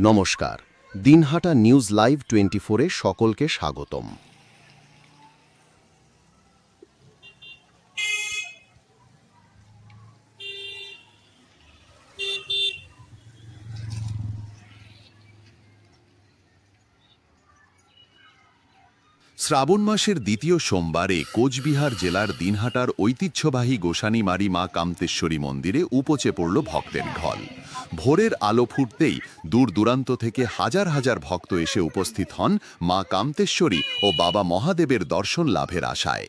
নমস্কার। Dinhata news live twenty ফোরে সকলকে স্বাগতম। শ্রাবণ মাসের দ্বিতীয় সোমবারে কোচবিহার জেলার দিনহাটার ঐতিহ্যবাহী গোসানীমারি মা কামতেশ্বরী মন্দিরে উপচে পড়ল ভক্তের ঢল। ভোরের আলো ফুটতেই দূর দূরান্ত থেকে হাজার হাজার ভক্ত এসে উপস্থিত হন মা কামতেশ্বরী ও বাবা মহাদেবের দর্শন লাভের আশায়।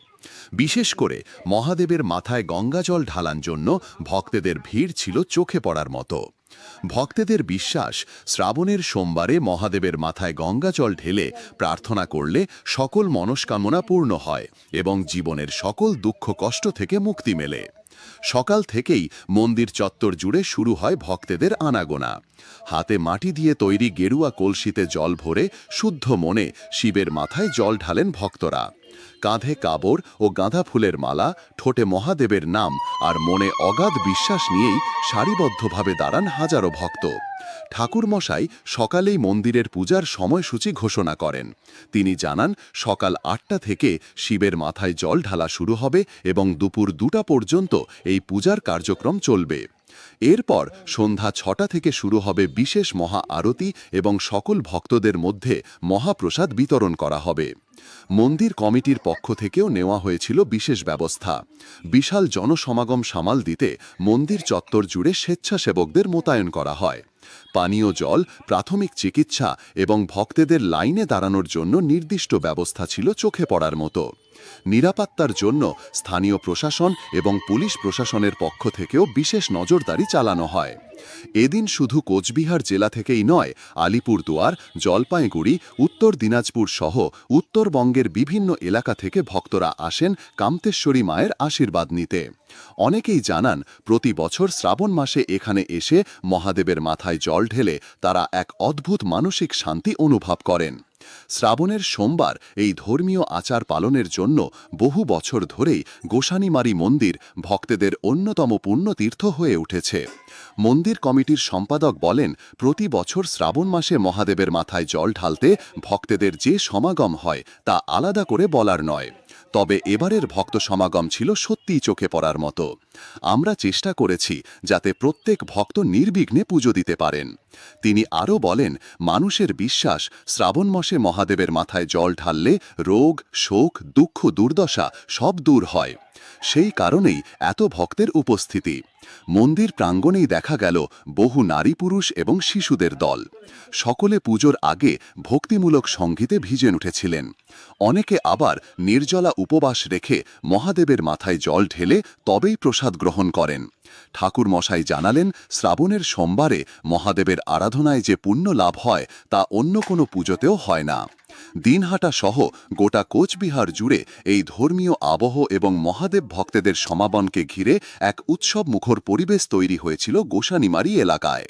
বিশেষ করে মহাদেবের মাথায় গঙ্গাজল ঢালান জন্য ভক্তদের ভিড় ছিল চোখে পড়ার মতো। ভক্তদের বিশ্বাস, শ্রাবণের সোমবারে মহাদেবের মাথায় গঙ্গাজল ঢেলে প্রার্থনা করলে সকল মনস্কামনা পূর্ণ হয় এবং জীবনের সকল দুঃখ কষ্ট থেকে মুক্তি মেলে। সকাল থেকেই মন্দির চত্বর জুড়ে শুরু হয় ভক্তদের আনাগোনা। হাতে মাটি দিয়ে তৈরি গেরুয়া কলসিতে জল ভরে শুদ্ধ মনে শিবের মাথায় জল ঢালেন ভক্তরা। কাঁধে কাবর ও গাঁধা ফুলের মালা, ঠোঁটে মহাদেবের নাম আর মনে অগাধ বিশ্বাস নিয়েই সারিবদ্ধভাবে দাঁড়ান হাজারো ভক্ত। ঠাকুরমশাই সকালেই মন্দিরের পূজার সময়সূচি ঘোষণা করেন। তিনি জানান, সকাল আটটা থেকে শিবের মাথায় জল ঢালা শুরু হবে এবং দুপুর দুটা পর্যন্ত এই পূজার কার্যক্রম চলবে। এরপর সন্ধ্যা ছটা থেকে শুরু হবে বিশেষ মহা আরতি এবং সকল ভক্তদের মধ্যে মহাপ্রসাদ বিতরণ করা হবে। মন্দির কমিটির পক্ষ থেকেও নেওয়া হয়েছিল বিশেষ ব্যবস্থা। বিশাল জনসমাগম সামাল দিতে মন্দির চত্বর জুড়ে স্বেচ্ছাসেবকদের মোতায়েন করা হয়। পানীয় জল, প্রাথমিক চিকিৎসা এবং ভক্তদের লাইনে দাঁড়ানোর জন্য নির্দিষ্ট ব্যবস্থা ছিল চোখে পড়ার মতো। নিরাপত্তার জন্য স্থানীয় প্রশাসন এবং পুলিশ প্রশাসনের পক্ষ থেকেও বিশেষ নজরদারি চালানো হয়। এদিন শুধু কোচবিহার জেলা থেকেই নয়, আলিপুরদুয়ার, জলপাইগুড়ি, উত্তর দিনাজপুর সহ উত্তরবঙ্গের বিভিন্ন এলাকা থেকে ভক্তরা আসেন কামতেশ্বরী মায়ের আশীর্বাদ নিতে। অনেকেই জানান, প্রতি বছর শ্রাবণ মাসে এখানে এসে মহাদেবের মাথায় জল ঢেলে তারা এক অদ্ভুত মানসিক শান্তি অনুভব করেন। শ্রাবণের সোমবার এই ধর্মীয় আচার পালনের জন্য বহু বছর ধরেই গোসানীমারি মন্দির ভক্তদের অন্যতম পুণ্যতীর্থ হয়ে উঠেছে। মন্দির কমিটির সম্পাদক বলেন, প্রতি বছর শ্রাবণ মাসে মহাদেবের মাথায় জল ঢালতে ভক্তদের যে সমাগম হয় তা আলাদা করে বলার নয়। তবে এবারের ভক্ত সমাগম ছিল সত্যিই চোখে পড়ার মতো। আমরা চেষ্টা করেছি যাতে প্রত্যেক ভক্ত নির্বিঘ্নে পুজো দিতে পারেন। তিনি আরও বলেন, মানুষের বিশ্বাস শ্রাবণ মাসে মহাদেবের মাথায় জল ঢাললে রোগ, শোক, দুঃখ, দুর্দশা সব দূর হয়। সেই কারণেই এত ভক্তের উপস্থিতি। মন্দির প্রাঙ্গণেই দেখা গেল বহু নারী পুরুষ এবং শিশুদের দল। সকলে পুজোর আগে ভক্তিমূলক সঙ্গীতে ভিজে উঠেছিলেন। অনেকে আবার নির্জলা উপবাস রেখে মহাদেবের মাথায় জল ঢেলে তবেই প্রসাদ গ্রহণ করেন। ঠাকুর মশাই জানালেন, শ্রাবণের সোমবারে মহাদেবের আরাধনায় যে পুণ্য লাভ হয়, তা অন্য কোনো পুজোতেও হয় না। দিনহাটা সহ গোটা কোচবিহার জুড়ে এই ধর্মীয় আবহ এবং মহাদেব ভক্তদের সমাবনকে ঘিরে এক উৎসব মুখর পরিবেশ তৈরি হয়েছিল গোসানিমারি এলাকায়।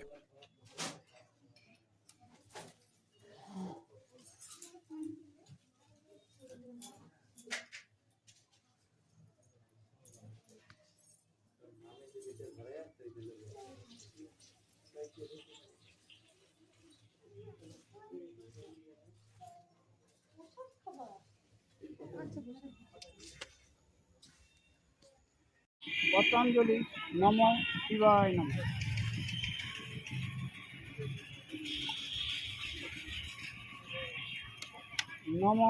পতঞ্জলি নম শিবায় নম। নম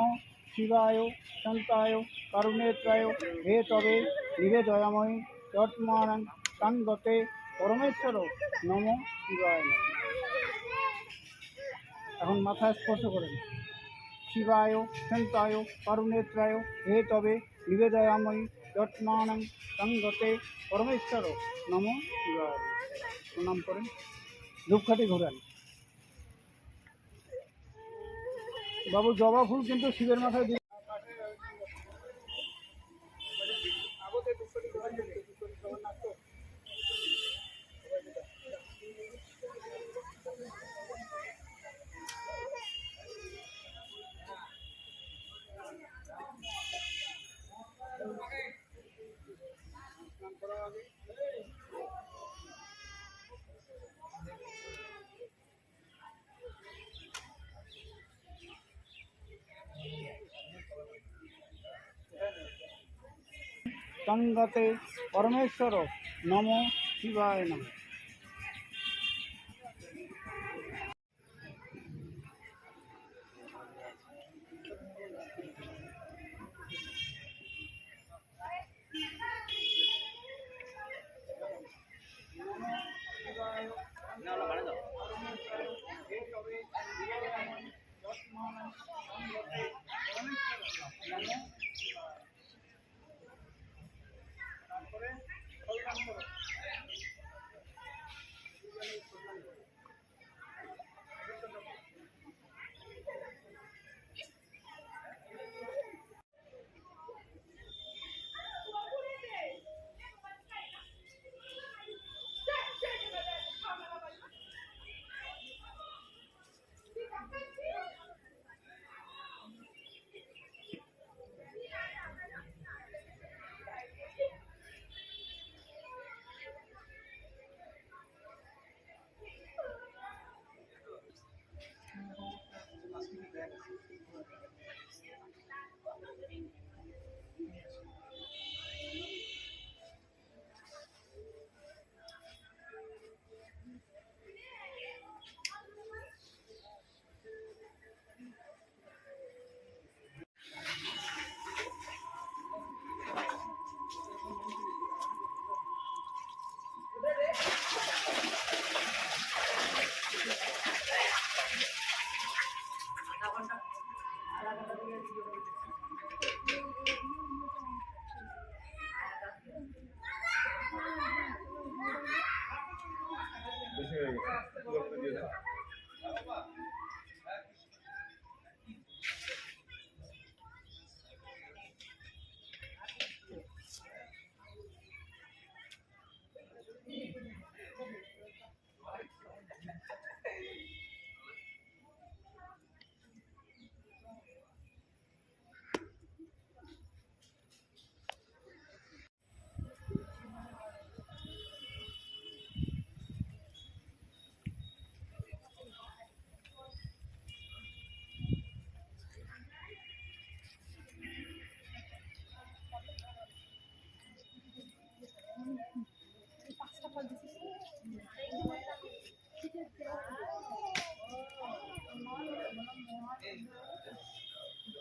শিবায় শান্তায় করুণেত্রায় হে তবে নিবেদয়াময়ী চটমানং সঙ্গতে পরমেশ্বর নমো শিবায় এখন মাথায় স্পর্শ করেন। শিবায় সন্তায় পারুনেত্রায় হে তবে নিবেদয়াময়ী যত্মান সঙ্গতে পরমেশ্বর নম শিবায় প্রণাম করেন। ধূপখাটি ঘোরেন। বাবু জবা ফুল কিন্তু শিবের মাথায় দিয়ে সঙ্গতে পরমেশ্বর নম শিবায় নম।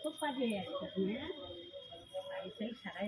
খুব কাজে একটা হ্যাঁ বাড়ি সেই সারাই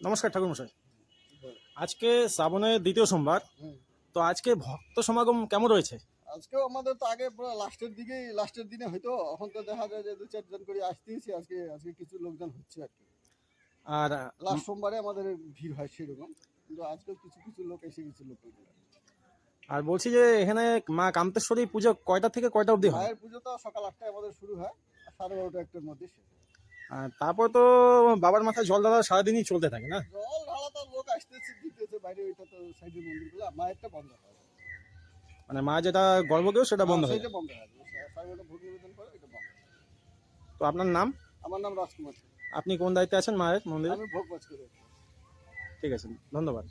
নমস্কার ঠাকুর মশাই আজকে শ্রাবণের দ্বিতীয় সোমবার। তো আজকে ভক্ত সমাগম কেমন রয়েছে? আজকেও আমাদের তো আগে পুরো লাস্টের দিকেই লাস্টের দিনে হয়তো এখন তো দেখা যায় যে দু চারজন করে আসতেইছি আজকে আজকে কিছু লোকজন হচ্ছে আর কি। আর লাস্ট সোমবারে আমাদের ভিড় হয় সেরকম কিন্তু আজকেও কিছু কিছু লোক এসে কিছু লোক আর বলছি যে এখানে মা কান্তেশ্বরী পুজো কয়টা থেকে কয়টা অবধি হয়? মায়ের পুজো তো সকাল আটটায় আমাদের শুরু হয় আর সাড়ে বারোটা একটার মধ্যে শেষ হয়। আর তারপর তো বাবার মাথায় জল ঢালা সারাদিনই চলতে থাকে না? জল ঢালা তো লোক আসতেছে দিতেছে বাইরে ওইটা তো সাইডের মন্দিরগুলো মায়েরটা বন্ধ হয়। মানে মা যেটা গর্ব গর্ভগৃহ সেটা বন্ধ হয়ে যায়। বন্ধ হয় ভোগ নিবেদন করে ওইটা বন্ধ হয়। তো আপনার নাম? আমার নাম রাজকুমার। আপনি কোন দায়িত্বে আছেন মায়ের মন্দিরে? আমি ভোগ বাজ করে ঠিক আছে ধন্যবাদ।